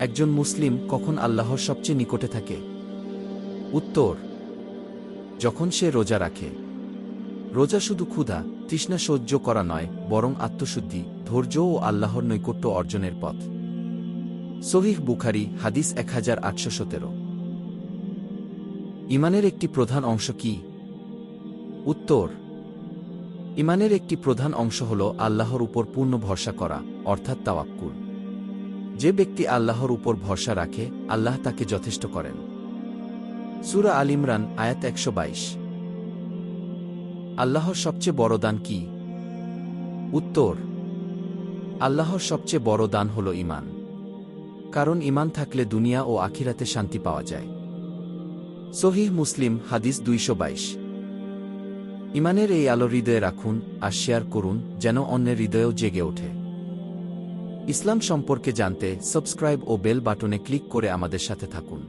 একজন মুসলিম কখন আল্লাহর সবচেয়ে নিকটে থাকে? উত্তর, যখন সে রোজা রাখে। রোজা শুধু ক্ষুধা, তৃষ্ণা সহ্য করা নয়, বরং আত্মশুদ্ধি, ধৈর্য ও আল্লাহর নৈকট্য অর্জনের পথ। সহিহ বুখারি, হাদিস এক হাজার আটশো সতেরো। ইমানের একটি প্রধান অংশ কি? উত্তর, ইমানের একটি প্রধান অংশ হল আল্লাহর উপর পূর্ণ ভরসা করা, অর্থাৎ তাওয়াক্কুল। যে ব্যক্তি আল্লাহর উপর ভরসা রাখে, আল্লাহ তাকে যথেষ্ট করেন। সুরা আল ইমরান, আয়াত একশো বাইশ। আল্লাহর সবচেয়ে বড় দান কি? উত্তর, আল্লাহর সবচেয়ে বড় দান হল ইমান কারণ ইমান থাকলে দুনিয়া ও আখিরাতে শান্তি পাওয়া যায়। সহিহ মুসলিম, হাদিস দুইশো বাইশ। ইমানের এই আলো হৃদয়ে রাখুন আর শেয়ার করুন, যেন অন্যের হৃদয়েও জেগে ওঠে। ইসলাম সম্পর্কে জানতে সাবস্ক্রাইব ও বেল বাটনে ক্লিক করে আমাদের সাথে থাকুন।